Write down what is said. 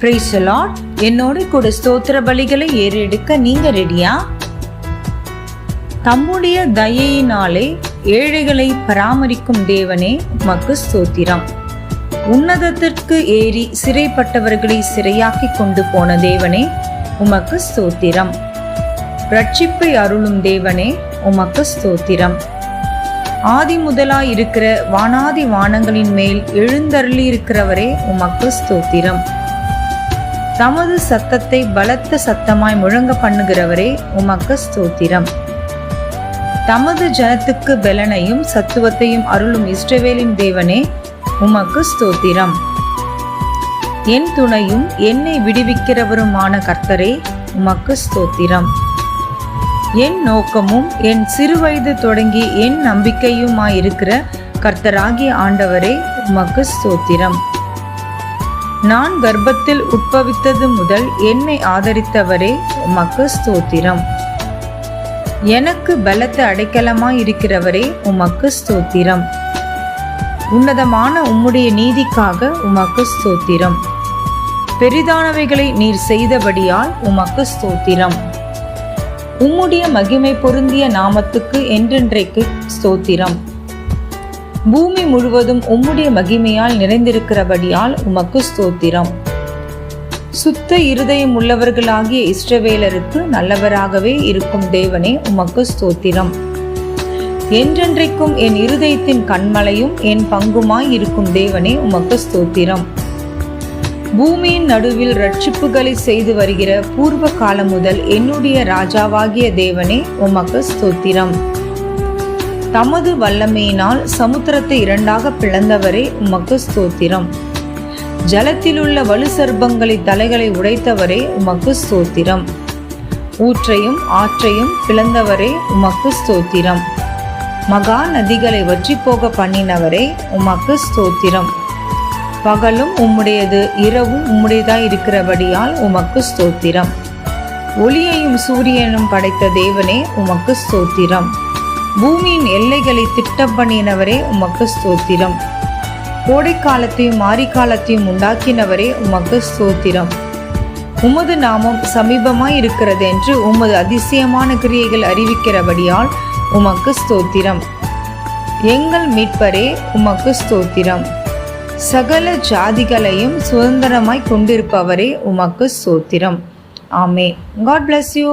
Price Lord என்னோடு கூட ஸ்தோத்திர பலிகளை ஏறெடுக்க நீங்க ரெடியா? தம்முடைய தயையினாலே ஏழைகளை பராமரிக்கும் தேவனே உமக்கு ஸ்தோத்திரம். உன்னதத்திற்கு ஏறி சிறைப்பட்டவர்களை சிறையாக்கி கொண்டு போன தேவனே உமக்கு ஸ்தோத்திரம். ரட்சிப்பை அருளும் தேவனே உமக்கு ஸ்தோத்திரம். ஆதி முதலாய் இருக்கிற வானாதி வானங்களின் மேல் எழுந்தருளி இருக்கிறவரே உமக்கு ஸ்தோத்திரம். தமது சத்தத்தை பலத்த சத்தமாய் முழங்க பண்ணுகிறவரே உமக்கு ஸ்தோத்திரம். தமது ஜனத்துக்கு பலனையும் சத்துவத்தையும் அருளும் இஸ்ரவேலின் தேவனே உமக்கு ஸ்தோத்திரம். என் துணையும் என்னை விடுவிக்கிறவருமான கர்த்தரே உமக்கு ஸ்தோத்திரம். என் நோக்கமும் என் சிறுவயது தொடங்கி என் நம்பிக்கையுமாயிருக்கிற கர்த்தராகிய ஆண்டவரே உமக்கு ஸ்தோத்திரம். நான் கர்ப்பத்தில் உட்பவித்தது முதல் என்னை ஆதரித்தவரே உமக்கு ஸ்தோத்திரம். எனக்கு பலத்த அடைக்கலமாய் இருக்கிறவரே உமக்கு ஸ்தோத்திரம். உன்னதமான உம்முடைய நீதிக்காக உமக்கு ஸ்தோத்திரம். பெரிதானவைகளை நீர் செய்தபடியால் உமக்கு ஸ்தோத்திரம். உம்முடைய மகிமை பொருந்திய நாமத்துக்கு என்றென்றைக்கு ஸ்தோத்திரம். பூமி முழுவதும் உம்முடைய மகிமையால் நிறைந்திருக்கிறபடியால் உமக்கு ஸ்தோத்திரம். சுத்த இருதயம் உள்ளவர்களாகிய இஸ்ரவேலருக்கு நல்லவராகவே இருக்கும் தேவனே உமக்கு ஸ்தோத்திரம். என்றென்றைக்கும் என் இருதயத்தின் கண்மலையும் என் பங்குமாய் இருக்கும் தேவனே உமக்கு ஸ்தோத்திரம். பூமியின் நடுவில் ரட்சிப்புகளை செய்து வருகிற பூர்வ காலம் முதல் என்னுடைய ராஜாவாகிய தேவனே உமக்கு ஸ்தோத்திரம். தமது வல்லமையினால் சமுத்திரத்தை இரண்டாக பிளந்தவரே உமக்கு ஸ்தோத்திரம். ஜலத்திலுள்ள வலு சர்ப்பங்களை தலைகளை உடைத்தவரே உமக்கு ஸ்தோத்திரம். ஊற்றையும் ஆற்றையும் பிளந்தவரே உமக்கு ஸ்தோத்திரம். மகா நதிகளை வற்றி போக பண்ணினவரே உமக்கு ஸ்தோத்திரம். பகலும் உம்முடையது இரவும் உம்முடையதாய் இருக்கிறபடியால் உமக்கு ஸ்தோத்திரம். ஒளியையும் சூரியனும் படைத்த தேவனே உமக்கு ஸ்தோத்திரம். பூமியின் எல்லைகளை திட்டம் பண்ணினவரே உமக்கு ஸ்தோத்திரம். கோடைக்காலத்தையும் மாரிக்காலத்தையும் உண்டாக்கினவரே உமக்கு ஸ்தோத்திரம். உமது நாமம் சமீபமாய் இருக்கிறது என்று உமது அதிசயமான கிரியைகள் அறிவிக்கிறபடியால் உமக்கு ஸ்தோத்திரம். எங்கள் மீட்பரே உமக்கு ஸ்தோத்திரம். சகல ஜாதிகளையும் சுதந்திரமாய் கொண்டிருப்பவரே உமக்கு ஸ்தோத்திரம். ஆமே காட் பிளஸ் யூ